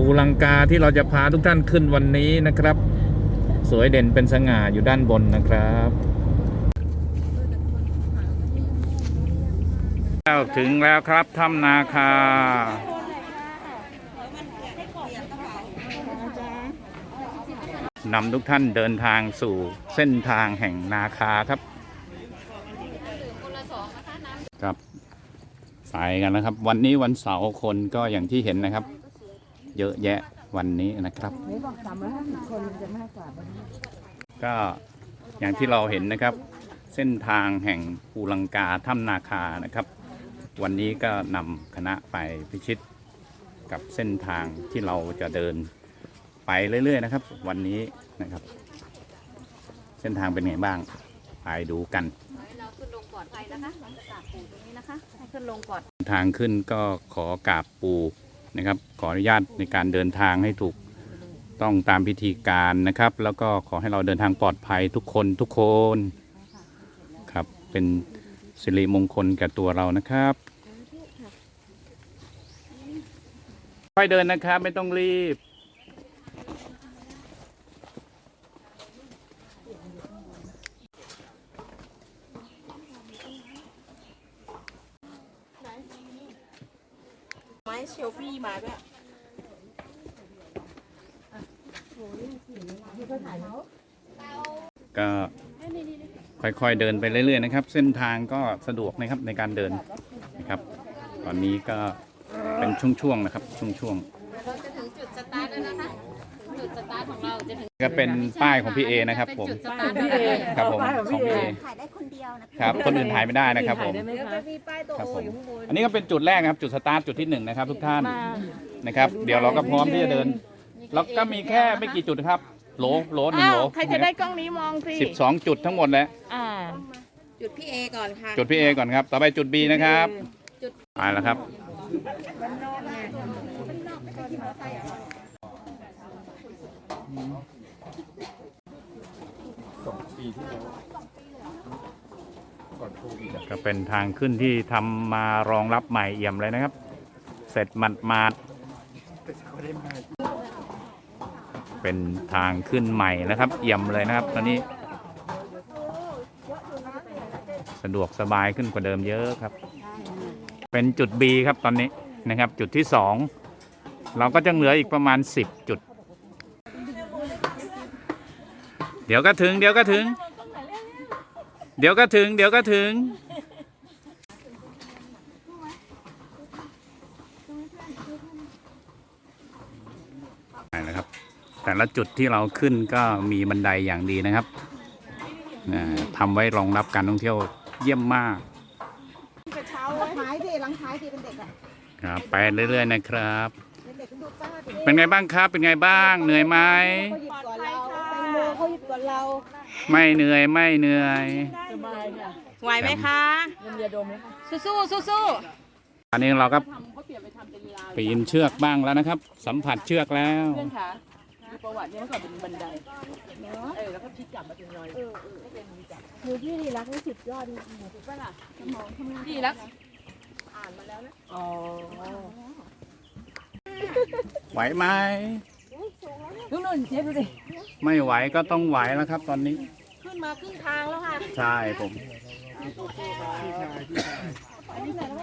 ภูลังกาที่เราจะพาทุกท่านขึ้นวันนี้นะครับ สวยเด่นเป็นสง่าอยู่ด้านบนนะครับแล้วถึงแล้วครับถ้ำนาคานำทุกท่านเดินทางสู่เส้นทางแห่งนาคาครับครับไปกันนะครับ วันนี้วันเสาร์คนก็อย่างที่เห็นนะครับ เยอะแยะวันนี้นะครับไหนบอกสามร้อยห้าสิบคนมันจะมากกว่าบ้างก็อย่างที่เราเห็นนะครับ เส้นทางแห่งภูลังกาถ้ำนาคานะครับ วันนี้ก็นำคณะไปพิชิตกับเส้นทางที่เราจะเดินไปเรื่อยๆนะครับ วันนี้นะครับ เส้นทางเป็นไงบ้างไปดูกันให้เราขึ้นลงปลอดภัยนะคะหลังจากกราบปู่ตรงนี้นะคะให้ขึ้นลงปลอดทางขึ้นก็ขอกราบปู นะครับ ขออนุญาตในการเดินทางให้ถูกต้องตามพิธีการนะครับ แล้วก็ขอให้เราเดินทางปลอดภัยทุกคนทุกคนครับเป็นสิริมงคลแก่ตัวเรานะครับค่อยเดินนะครับไม่ต้องรีบ เชลฟี่มาด้วยก็ค่อยๆเดินไปเรื่อยๆนะครับ เส้นทางก็สะดวกนะครับในการเดินนะครับ ตอนนี้ก็เป็นช่วงๆนะครับช่วงๆเราจะถึงจุดสตาร์ทแล้วนะคะจุดสตาร์ทของเราจะถึงก็เป็นป้ายของพี่เอนะครับเป็นผมจุดสตาร์ทพี่เอครับผมของพี่เอถ่ายได้คนเดียวนะะครับคนอื่นถ่ายไม่ได้นะครับผมได้ไหมคะมีป้ายตัวครับโอผมอยู่ข้างบน อันนี้ก็เป็นจุดแรกนะครับจุดสตาร์ทจุดที่หนึ่งนะครับ ทุกท่านมานะครับ เดี๋ยวเราก็พร้อมที่จะเดินแล้วก็มีแค่ไม่กี่จุดครับโหลโหลหนึ่งอ้าโหลวใครจะได้กล้องนี้มองสิสิบสองจุดทั้งหมดแล้วอ่า จุดพี่เอก่อนค่ะจุดพี่เอก่อนครับ ต่อไปจุดบีนะครับไปแล้วครับ ก็เป็นทางขึ้นที่ทำมารองรับใหม่เอี่ยมเลยนะครับ เสร็จหมัดมาดเป็นทางขึ้นใหม่นะครับ เอี่ยมเลยนะครับ ตอนนี้ สะดวกสบายขึ้นกว่าเดิมเยอะครับ เป็นจุด B ครับตอนนี้นะครับ จุดที่สองเราก็จะเหลืออีกประมาณ 10 จุด เดี๋ยวก็ถึง เดี๋ยวก็ถึง เดี๋ยวก็ถึง เดี๋ยวก็ถึงไปนะครับ แต่ละจุดที่เราขึ้นก็มีบันไดอย่างดีนะครับอ่าทำไว้รองรับการท่องเที่ยวเยี่ยมมากกระเช้าท้ายดิลังท้ายดิเป็นเด็กอะครับไปเรื่อยๆนะครับเป็นเด็กเป็นดูป้าดิเป็นไงบ้างครับ เป็นไงบ้าง เหนื่อยไหม มเขาหยิบก่อนเราไม่เหนื่อยไม่เหนื่อยสบายค่ะไหวไหมคะเงินยาดมเลยค่ะสู้สู้สู้อันนี้เราก็ทำเขาเปลี่ยนไปทำเป็นราวปีนเชือกบ้างแล้วนะครับ สัมผัสเชือกแล้วเพื่อนคะมีประวัติเนี่ยเมื่อก่อนเป็นบันไดเออแล้วก็พลิกกลับมาเป็นรอยคือพี่ดีรักนี่สุดยอดจริงถูกปะล่ะพี่รักอ่านมาแล้วนะอ๋อไหวไหม นู่นนู่นเชฟดูดิไม่ไหวก็ต้องไหวแล้วครับ ตอนนี้ ขึ้นมาครึ่งทางแล้วค่ะใช่ผม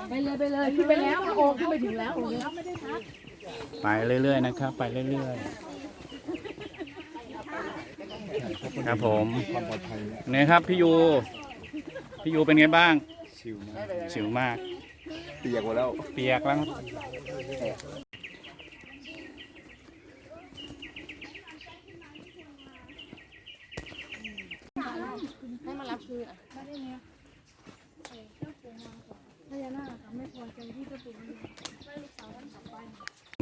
ไปเลยไปเลยขึ้นไปแล้วโอ้ขึ้นไปถึงแล้วโอ้ยไปเรื่อยๆนะครับ ไปเรื่อยๆครับผมเนี่ยครับพี่ยูพี่ยูเป็นไงบ้างชิวมากชิวมากเปียกหมดแล้ว เปียกแล้วครับ ให้มารับ คืน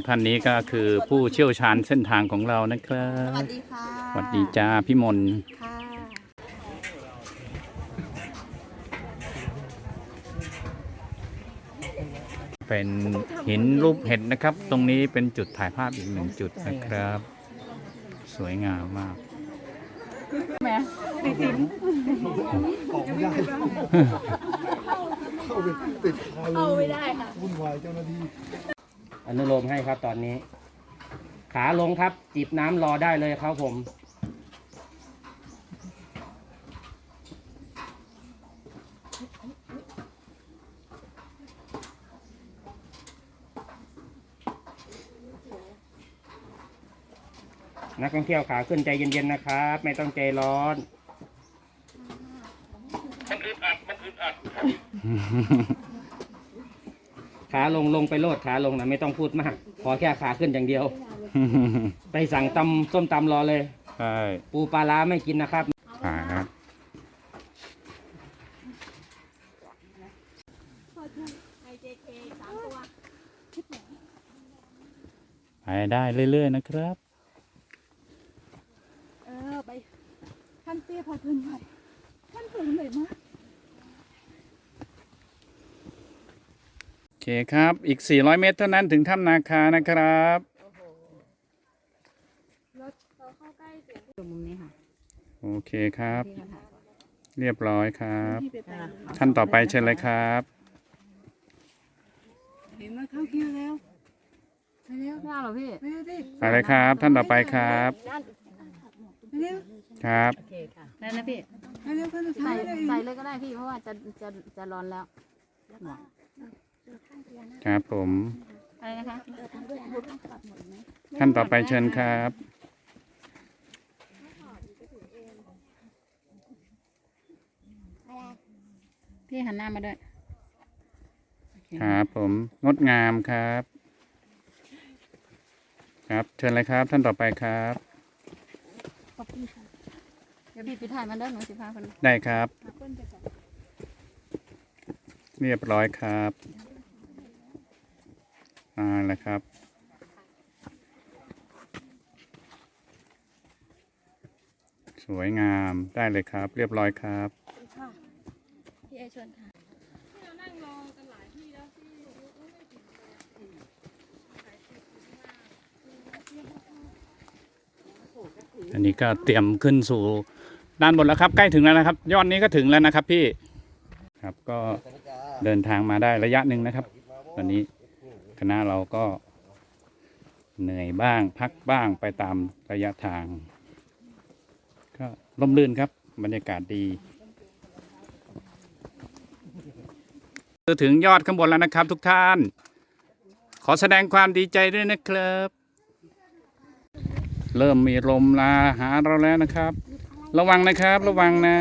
ท่านนี้ก็คือผู้เชี่ยวชาญเส้นทางของเรานะครับสวัสดีค่ะสวัสดีจ้าพี่มนค่ะ เป็นหินรูปเห็ดนะครับ ตรงนี้เป็นจุดถ่ายภาพอีกหนึ่งจุดนะครับ สวยงามมาก แม่ออกไม่ได้เข้าไปติดคอเลยเอาไม่ได้ค่ะวุ่นวายเจ้าหน้าที่อนุโลมให้ครับตอนนี้ ขาลงครับ จิบน้ำรอได้เลยครับผม นักท่องเที่ยวขาขึ้นใจเย็นๆนะครับ ไม่ต้องใจร้อนขาลงลงไปโลดขาลงนะไม่ต้องพูดมาก ขอแค่ขาขึ้นอย่างเดียว ไปสั่งตำส้มตำรอเลย ใช่ ปูปลาร้าไม่กินนะครับอ่าครับไปได้เรื่อยๆนะครับ เออไปขั้นเตี้ยพอขึ้นหน่อยขั้นสูงหน่อยมาก โอ เคครับ อีก 400 เมตรเท่านั้นถึงถ้ำนาคานะครับดูมุมนี้ค่ะโอเคครับ ที่เขาถ่ายเรียบร้อยครับท่านต่อไปเชิญเลยครับ เห็นมาเข้าคิวแล้วไปเร็วไม่เอาเหรอพี่ ไปเร็วดิไปเลยครับ ท่านต่อไปครับไปเร็วครับ โอเคค่ะได้นะพี่ ไปเร็วขั้นสุดท้าใส่ยเลยใส่เลยก็ได้พี่เพราะว่าจะจะจะร้อนแล้ว ครับผม อะไรนะคะท่านต่อไปเชิญครับ พี่หันหน้ามาด้วยโอเคครับผม งดงามครับ ครับเชิญเลยครับ ท่านต่อไปครับเดี๋ยวพี่ปิดถ่ายมันได้หนูสิพาคนได้ครับ เรียบร้อยครับ อ่าแล้วครับ สวยงามได้เลยครับ เรียบร้อยครับพี่เอชวนค่ะอันนี้ก็เตรียมขึ้นสู่ด้านบนแล้วครับ ใกล้ถึงแล้วนะครับ ยอดนี้ก็ถึงแล้วนะครับพี่ครับก็เดินทางมาได้ระยะหนึ่งนะครับ ตอนนี้ คณะเราก็เหนื่อยบ้างพักบ้างไปตามระยะทาง ก็ร่มรื่นครับบรรยากาศดีถึงยอดข้างบนแล้วนะครับทุกท่าน ขอแสดงความดีใจด้วยนะครับ เริ่มมีลมลาหาเราแล้วนะครับ ระวังนะครับระวังนะ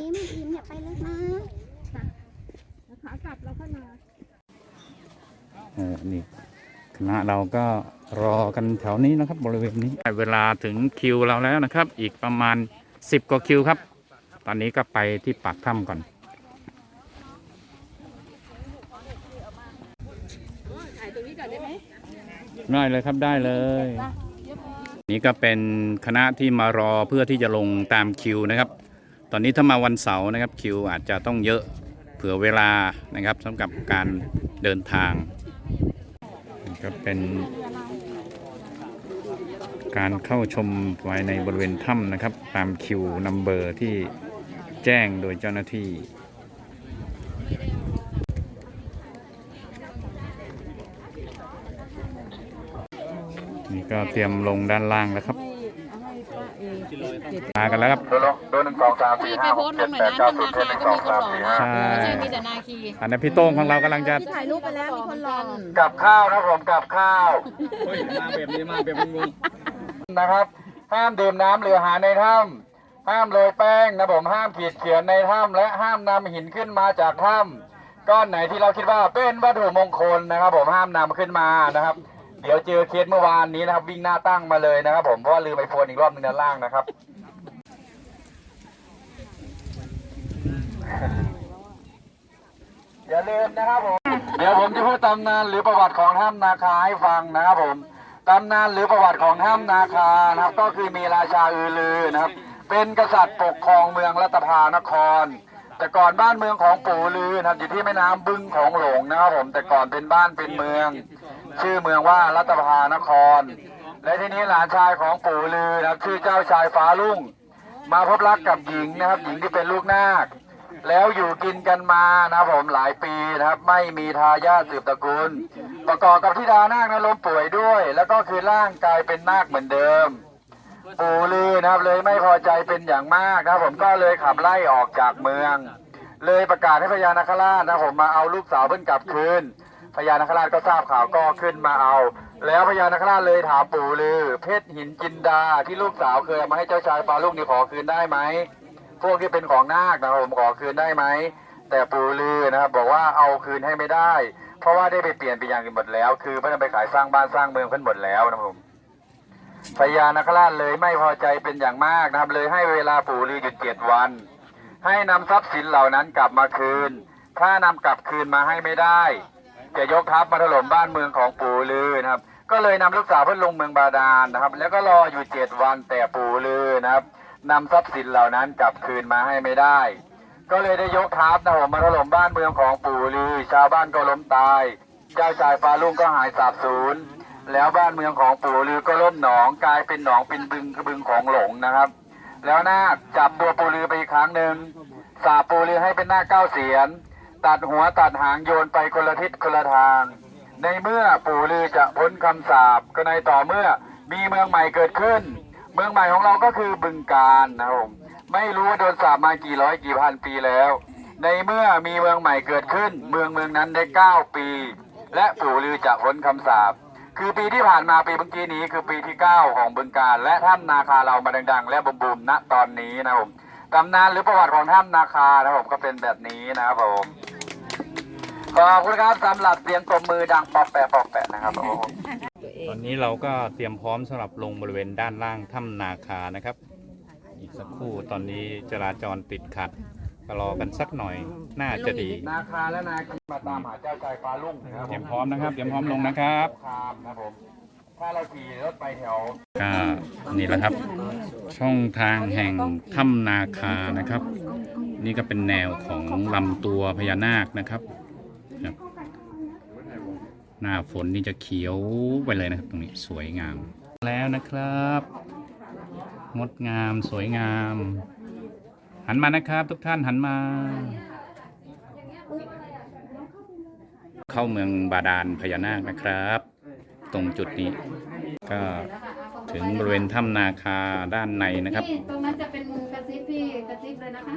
ยิ้มยิ้มอย่าไปเลยนะ ขากลับเราขึ้นมา เออนี่คณะเราก็รอกันแถวนี้นะครับ บริเวณนี้ได้เวลาถึงคิวเราแล้วนะครับ อีกประมาณ 10 กว่าคิวครับ ตอนนี้ก็ไปที่ปากถ้ำก่อนถ่ายตรงนี้ก่อนได้ไหมได้เลยครับได้เลย นี่ก็เป็นคณะที่มารอเพื่อที่จะลงตามคิวนะครับ ตอนนี้ถ้ามาวันเสาร์นะครับคิวอาจจะต้องเยอะเผื่อเวลานะครับสำหรับการเดินทางนี่ ก็เป็นการเข้าชมภายในบริเวณถ้ำนะครับ ตามคิวนัมเบอร์ที่แจ้งโดยเจ้าหน้าที่นี่ก็เตรียมลงด้านล่างแล้วครับ มากันแล้วครับพี่ไปโพสต์ลงหน่อยนะทำนาคาก็มีคนหล่อนะใช่ไม่ใช่มีแต่นาคี อันนี้พี่โต้งของเรากำลังจะที่ถ่ายรูปไปแล้วมีคนรอกับข้าวครับผมกับข้าวมาแบบนี้มาแบบงงนะครับห้ามดื่มน้ำหรืออาหารในถ้ำห้ามโรยแป้งนะผมห้ามขีดเขียนในถ้ำและห้ามนำหินขึ้นมาจากถ้ำก้อนไหนที่เราคิดว่าเป็นวัตถุมงคลนะครับ ผมห้ามนำขึ้นมานะครับเดี๋ยวเจอเคสเมื่อวานนี้นะครับ วิ่งหน้าตั้งมาเลยนะครับ ผมเพราะว่าลืมไอโฟนอีกรอบหนึงด้านล่างนะครับ อย่าลืมนะครับผม เดี๋ยวผมจะพูดตำนานหรือประวัติของถ้ำนาคาให้ฟังนะครับผม ตำนานหรือประวัติของถ้ำนาคานะครับ ก็คือมีราชาอือลือนะครับ เป็นกษัตริย์ปกครองเมืองรัตภานคร แต่ก่อนบ้านเมืองของปู่ลือนะครับอยู่ที่แม่น้ำบึงของหลงนะครับผม แต่ก่อนเป็นบ้านเป็นเมือง ชื่อเมืองว่ารัตภานคร และทีนี้หลานชายของปู่ลือนะครับชื่อเจ้าชายฟ้าลุ่ง มาพบรักกับหญิงนะครับ หญิงที่เป็นลูกนาค แล้วอยู่กินกันมานะครับผมหลายปีนะครับ ไม่มีทายาทสืบตระกูล ประกอบกับที่ดานาคนั้นล้มป่วยด้วย แล้วก็คือร่างกายเป็นนาคเหมือนเดิมปู่ลือนะครับเลยไม่พอใจเป็นอย่างมากนะครับ ผมก็เลยขับไล่ออกจากเมือง เลยประกาศให้พญานาคราชนะผมมาเอาลูกสาวเพิ่นกลับคืนพญานาคราชก็ทราบข่าวก็ขึ้นมาเอา แล้วพญานาคราชเลยถามปู่ลือ เพชรหินจินดาที่ลูกสาวเคยเอามาให้เจ้าชายปาลูกนี่ขอคืนได้ไหม พวกที่เป็นของนาคนะครับผมขอคืนได้ไหมแต่ปู่ลือนะครับบอกว่าเอาคืนให้ไม่ได้ เพราะว่าได้ไปเปลี่ยนไปอย่างอื่นหมดแล้ว คือเพิ่อาไปขายสร้างบ้านสร้างเมืองเพิ่นหมดแล้วนะครับผมพญานาคราชเลยไม่พอใจเป็นอย่างมากนะครับ เลยให้เวลาปู่ลือหยุดเจ็ดวัน ให้นำทรัพย์สินเหล่านั้นกลับมาคืน ถ้านำกลับคืนมาให้ไม่ได้ จะยกทัพมาถล่มบ้านเมืองของปู่ลือนะครับ ก็เลยนำลูกสาวเพื่อนลงเมืองบาดาลนะครับ แล้วก็รออยู่เจ็ดวันแต่ปู่ลือนะครับ นำทรัพย์สินเหล่านั้นกลับคืนมาให้ไม่ได้ ก็เลยได้ยกทัพนะผมมาถล่มบ้านเมืองของปู่ลือ ชาวบ้านก็ล้มตาย เจ้าชายฟ้าลุ่งก็หายสาบสูญแล้วบ้านเมืองของปู่ลือก็ล่มหนองกลายเป็นหนองเป็นบึงบึงของหลงนะครับ แล้วนาคจับตัวปู่ลือไปอีกครั้งหนึ่งสาปปู่ลือให้เป็นหน้าเก้าเสียน ตัดหัวตัดหางโยนไปคนละทิศคนละทาง ในเมื่อปู่ลือจะพ้นคำสาปก็ในต่อเมื่อมีเมืองใหม่เกิดขึ้น เมืองใหม่ของเราก็คือบึงการนะครับผมไม่รู้ว่าโดนสาปมากี่ร้อยกี่พันปีแล้ว ในเมื่อมีเมืองใหม่เกิดขึ้น เมืองเมืองนั้นได้เก้าปี และปู่ลือจะพ้นคำสาปคือปีที่ผ่านมาปีเมื่อกี้นี้คือปีที่เก้าของบึงการ และถ้ำนาคาเรามาดัง ๆ และบูมๆณตอนนี้นะครับผมตำนานหรือประวัติของถ้ำนาคานะครับผมก็เป็นแบบนี้นะครับผม ขอบคุณครับสำหรับเสียงตบมือดังปอบแปะปอบแปะนะครับผมตอนนี้เราก็เตรียมพร้อมสำหรับลงบริเวณด้านล่างถ้ำนาคานะครับ อีกสักครู่ตอนนี้จราจรติดขัดก็รอกันสักหน่อยน่าจะดีนาคาและนาคีมาตามหาเจ้าชายฟ้าลุ่งนะครับเตรียมพร้อมนะครับเตรียมพร้อมลงนะครับคามนะครับผมถ้าเราขี่รถไปแถวก็นี่แหละครับ ช่องทางแห่งถ้ำนาคานะครับ นี่ก็เป็นแนวของลำตัวพญานาคนะครับครับ หน้าฝนนี่จะเขียวไปเลยนะครับ ตรงนี้สวยงาม แล้วนะครับ งดงามสวยงาม หันมานะครับ ทุกท่านหันมา เข้าเมืองบาดาลพญานาคนะครับ ตรงจุดนี้ ก็ถึงบริเวณถ้ำนาคาด้านในนะครับนี่ตรงนั้นจะเป็นกระซิบพี่กระซิบเลยนะคะ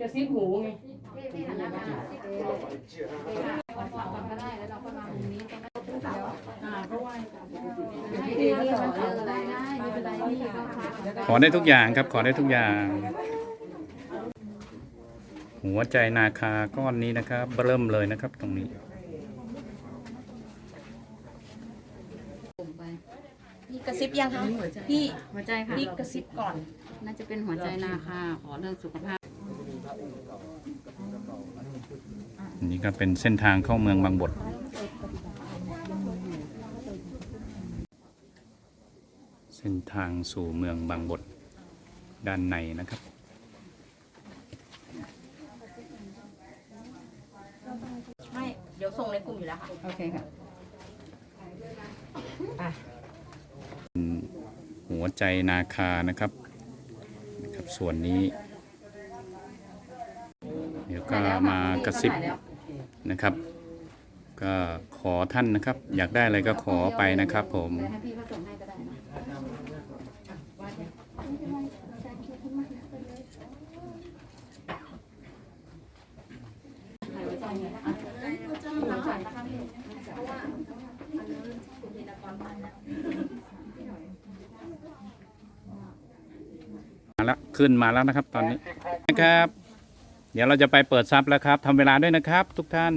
กระซิบหูไงพี่พี่หันหน้ามา ขอได้ทุกอย่างครับ ขอได้ทุกอย่าง หัวใจนาคาก้อนนี้นะครับเริ่มเลยนะครับตรงนี้ผมไปพี่กระซิบยังคะพี่หัวใจค่ะพี่กระซิบก่อน น่าจะเป็นหัวใจนาคาขอเรื่องสุขภาพอันนี้ก็เป็นเส้นทางเข้าเมืองบางบท ส้นทางสู่เมืองบางบทด้านในนะครับ ไม่ เดี๋ยวส่งในกลุ่มอยู่แล้วค่ะ โอเคค่ะ หัวใจนาคานะครับนะครับ ส่วนนี้ เดี๋ยวก็มากระซิบนะครับ ก็ขอท่านนะครับ อยากได้อะไรก็ขอไปนะครับผม ให้พี่เขาส่งให้ก็ได้นะให้ไว้ตรงนี้อะสงสารนะคะพี่เพราะว่าอันนี้คุณธีรกรมาแล้ว มาแล้ว ขึ้นมาแล้วนะครับ ตอนนี้นะครับ เดี๋ยวเราจะไปเปิดซับแล้วครับทำเวลาด้วยนะครับ ทุกท่าน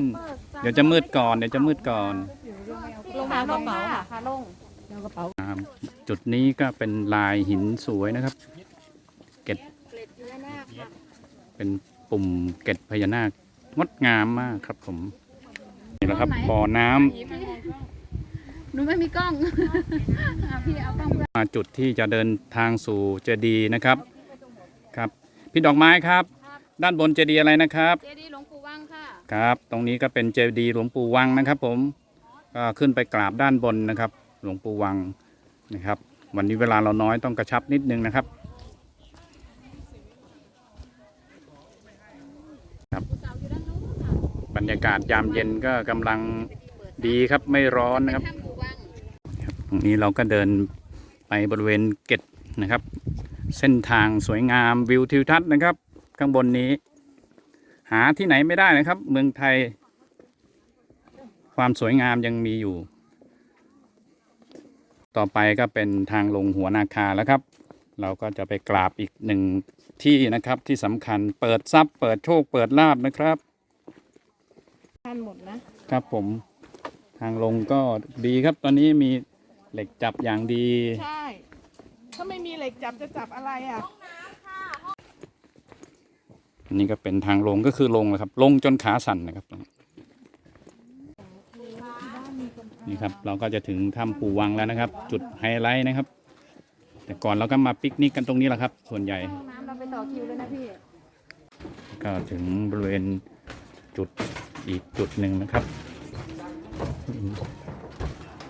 เดี๋ยวจะมืดก่อนเดี๋ยวจะมืดก่อนลงมากระเป๋าค่ะลงอ่าจุดนี้ก็เป็นลายหินสวยนะครับ เกล็ดเป็นปุ่มเกล็ดพญานาคงดงามมากครับผมนี่แหละครับบ่อน้ำหนูไม่มีกล้องอะพี่เอากล้องเพื่อนมาจุดที่จะเดินทางสู่เจดีย์นะครับครับ พี่ดอกไม้ครับด้านบนเจดีย์อะไรนะครับ เจดีย์หลวงปู่วังค่ะ ครับ ตรงนี้ก็เป็นเจดีย์หลวงปู่วังนะครับผมก็ขึ้นไปกราบด้านบนนะครับ หลวงปู่วังนะครับ วันนี้เวลาเราน้อยต้องกระชับนิดนึงนะครับากาศยามเย็นก็กำลังดีครับไม่ร้อนนะครับครับตรงนี้เราก็เดินไปบริเวณเกตนะครับ เส้นทางสวยงามวิวทิวทัศน์นะครับ ข้างบนนี้ หาที่ไหนไม่ได้นะครับ เมืองไทย ความสวยงามยังมีอยู่ ต่อไปก็เป็นทางลงหัวนาคาแล้วครับ เราก็จะไปกราบอีกหนึ่งที่นะครับที่สำคัญเปิดทรัพย์เปิดโชคเปิดลาบนะครับท่านหมดนะครับผมทางลงก็ดีครับตอนนี้มีเหล็กจับอย่างดี ใช่ ถ้าไม่มีเหล็กจับจะจับอะไรอะ อันนี้ก็เป็นทางลงก็คือลงนะครับ ลงจนขาสั่นนะครับ นี่ครับ เราก็จะถึงถ้ำปูวังแล้วนะครับ จุดไฮไลท์นะครับ แต่ก่อนเราก็มาปิกนิกกันตรงนี้แหละครับ ส่วนใหญ่น้ำเราไปต่อคิวเลยนะพี่ก็ถึงบริเวณจุดอีกจุดหนึ่งนะครับ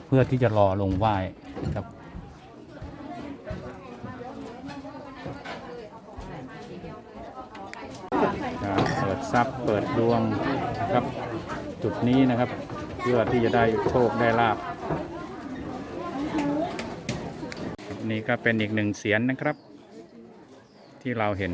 เพื่อที่จะรอลงไหว้นะครับ การเปิด ทรัพย์เปิดดวงนะครับจุดนี้นะครับ เพื่อที่จะได้โชคได้ลาบนี่ก็เป็นอีกหนึ่งเสียนนะครับ ที่เราเห็น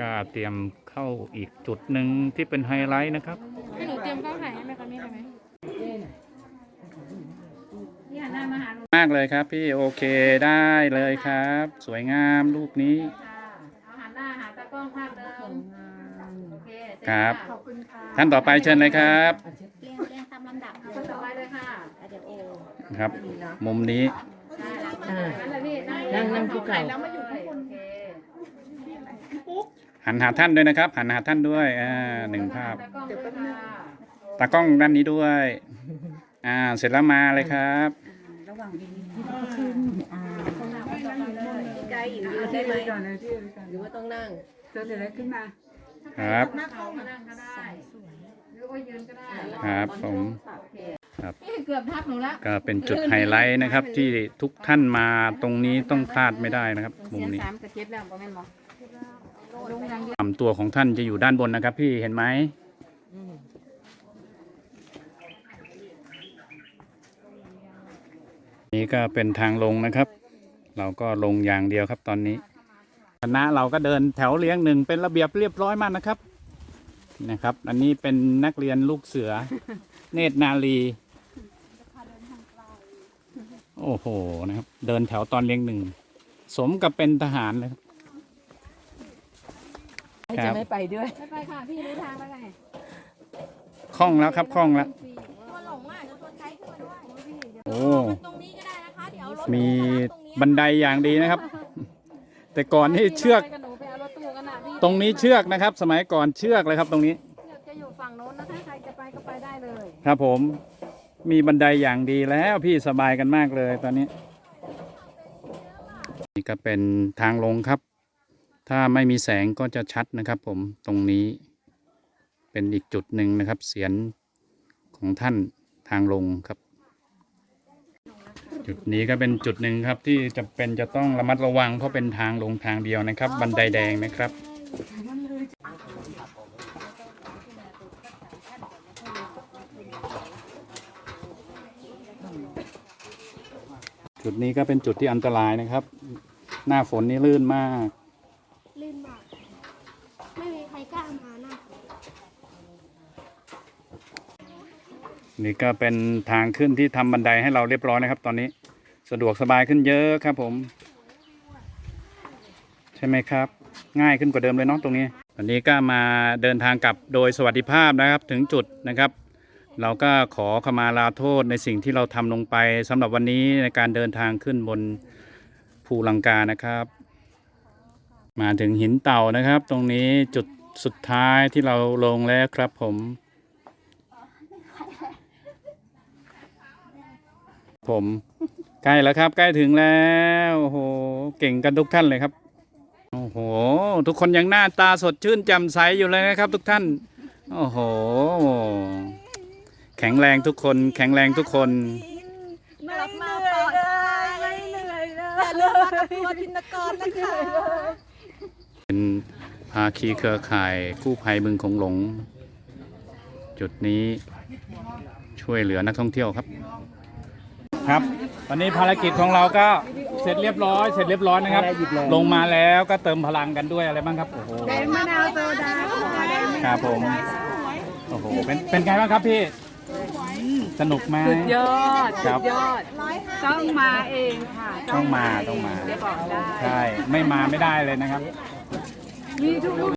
ก็เตรียมเข้าอีกจุดหนึ่งที่เป็นไฮไลท์นะครับ ให้หนูเตรียมกล้องถ่ายให้ไหมคะนี่ได้ไหมนี่หันหน้ามาหาหนูมากเลยครับพี่โอเคได้เลยครับ สวยงามรูปนี้เอาหันหน้าหาตากล้องภาพเดิมโอเคเสจครับขอบคุณค่ะ ท่านต่อไปเชิญเลยครับเรียงเรียงตามลำดับคนต่อไปเลยค่ะเดี๋ยวโอครับ มุมนี้นั่นแหละพี่นั่งนั่งที่เก่าแล้วมาอยู่ข้างบนหันหาท่านด้วยนะครับ หันหาท่านด้วยอ่าหนึ่งภาพตากล้องด้วยค่ะตากล้องด้านนี้ด้วยอ่าเสร็จแล้วมาเลยครับใจอยู่ยืนได้ไหมหรือว่าต้องนั่ง ครับเข้ามานั่งก็ได้หรือว่ายืนก็ได้ครับผมนี่เกือบทับหนูแล้วก็เป็นจุดไฮไลท์นะครับ ที่ทุกท่านมาตรงนี้ต้องพลาดไม่ได้นะครับมุมนี้สามกระเทียบแล้วบ่แม่นบ่ลงอย่างเดียวลำตัวของท่านจะอยู่ด้านบนนะครับ พี่เห็นไหมนี่ก็เป็นทางลงนะครับ เราก็ลงอย่างเดียวครับตอนนี้ คณะเราก็เดินแถวเลี้ยงหนึ่งเป็นระเบียบเรียบร้อยมากนะครับนะครับ อันนี้เป็นนักเรียนลูกเสือ เนตรนาลีโอ้โหนะครับ เดินแถวตอนเลี้ยงหนึ่งสมกับเป็นทหารเลยครับครับไม่ไปด้วย ไม่ไปค่ะ พี่รู้ทางแล้วไงคล่องแล้วครับคล่องแล้วตัวหลงอะจะตัวใช้ขึ้นมาด้วยโอ้ตรงนี้ก็ได้นะคะเดี๋ยวรถมีบันไดอย่างดีนะครับ แต่ก่อนนี่เชือก ไปกับหนูไปเอารถตู้กันนะพี่ตรงนี้เชือกนะครับ สมัยก่อนเชือกเลยครับตรงนี้เชือกจะอยู่ฝั่งโน้นนะคะใครจะไปก็ไปได้เลย ครับ ผมมีบันไดอย่างดีแล้วพี่สบายกันมากเลยตอนนี้ นี่ก็เป็นทางลงครับ ถ้าไม่มีแสงก็จะชัดนะครับผมตรงนี้เป็นอีกจุดหนึ่งนะครับ เสียนของท่านทางลงครับ จุดนี้ก็เป็นจุดหนึ่งครับที่จะเป็นจะต้องระมัดระวังเพราะเป็นทางลงทางเดียวนะครับ บันไดแดงนะครับจุดนี้ก็เป็นจุดที่อันตรายนะครับ หน้าฝนนี่ลื่นมาก ลื่นมากไม่มีใครกล้ามานะ นี่ก็เป็นทางขึ้นที่ทำบันไดให้เราเรียบร้อยนะครับ ตอนนี้สะดวกสบายขึ้นเยอะครับผม ใช่ไหมครับ ง่ายขึ้นกว่าเดิมเลยเนาะตรงนี้ตอนนี้ก็มาเดินทางกลับโดยสวัสดิภาพนะครับถึงจุดนะครับ เราก็ขอขมาลาโทษในสิ่งที่เราทำลงไปสำหรับวันนี้ในการเดินทางขึ้นบนภูลังกานะครับ มาถึงหินเต่านะครับ ตรงนี้จุดสุดท้ายที่เราลงแล้วครับผม ผมใกล้แล้วครับใกล้ถึงแล้วโอ้โหเก่งกันทุกท่านเลยครับโอ้โหทุกคนยังหน้าตาสดชื่นแจ่มใสอยู่เลยนะครับ ทุกท่านโอ้โหแข็งแรงทุกคน แข็งแรงทุกคนกลับมาปลอดภัยไม่เหนื่อยเลยอย่าลืมมากับตัวธินกรนะคะเป็นภาคีเครือข่ายกู้ภัยบึงคงหลง จุดนี้ช่วยเหลือนักท่องเที่ยวครับ ครับ ตอนนี้ภารกิจของเราก็เสร็จเรียบร้อย เสร็จเรียบร้อยนะครับ ลงมาแล้วก็เติมพลังกันด้วยอะไรบ้างครับโอ้โหแดงมะนาวโซดาครับผมโอ้โหเป็นเป็นไงบ้างครับพี่สนุกไหมสุดยอดครับยอด ต้องมาเองค่ะต้องมาต้องมา จะบอกได้ ใช่ไม่มาไม่ได้เลยนะครับ มีทุก